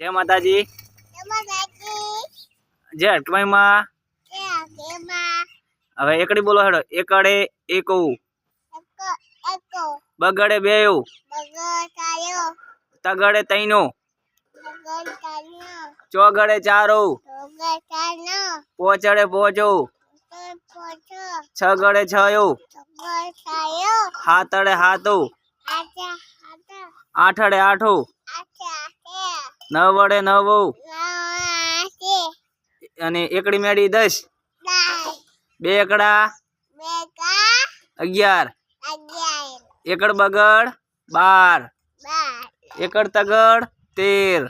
જય માતાજી? જય અટકમાઈમાં હવે એકડી બોલો હેડો. એકડે એકવું બગડે બે તગડે તૈનો. ચોગડે ચારું પોચડે પોચો. છગડે છયું. હાતડે હાતું આઠડે આઠું નવડે નવ અને એકડી મેળી દસ. બે એકડા. અગિયાર. એકડ બગડ બાર. એકડ તગડ તેર.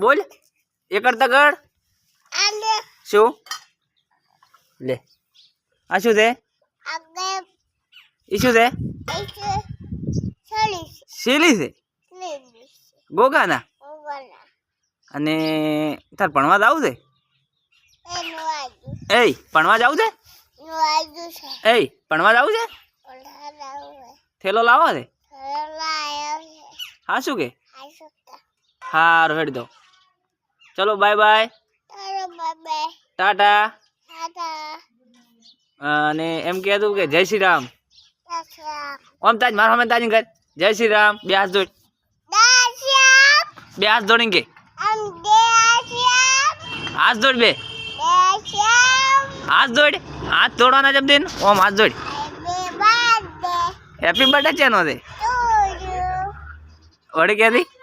બોલ. એકડ તગડ. શું? લે. આ શું છે? એ શું છે? શીલી છે. ગોગાના. અને તાર ભણવા જાવું છે? એ ભણવા જાવું છે? એ ભણવા જાવું છે? થેલો લાવો છે? હા શું કે? હારું હેડી દો. ચલો બાય બાય. ટાટા. અને એમ કહેતું કે જય શ્રી રામ. ઓમ તાજ મારો અમે તાજ ઘર. જય શ્રી રામ. બે હાથ જોડ બે હાથ જોડીને કે. હાથ જોડ બે. હાથ જોડ. હાથ જોડવાના જમ દેન ઓમ હાથ જોડ. હેપી બર્થડે છે વળી ક્યાંથી?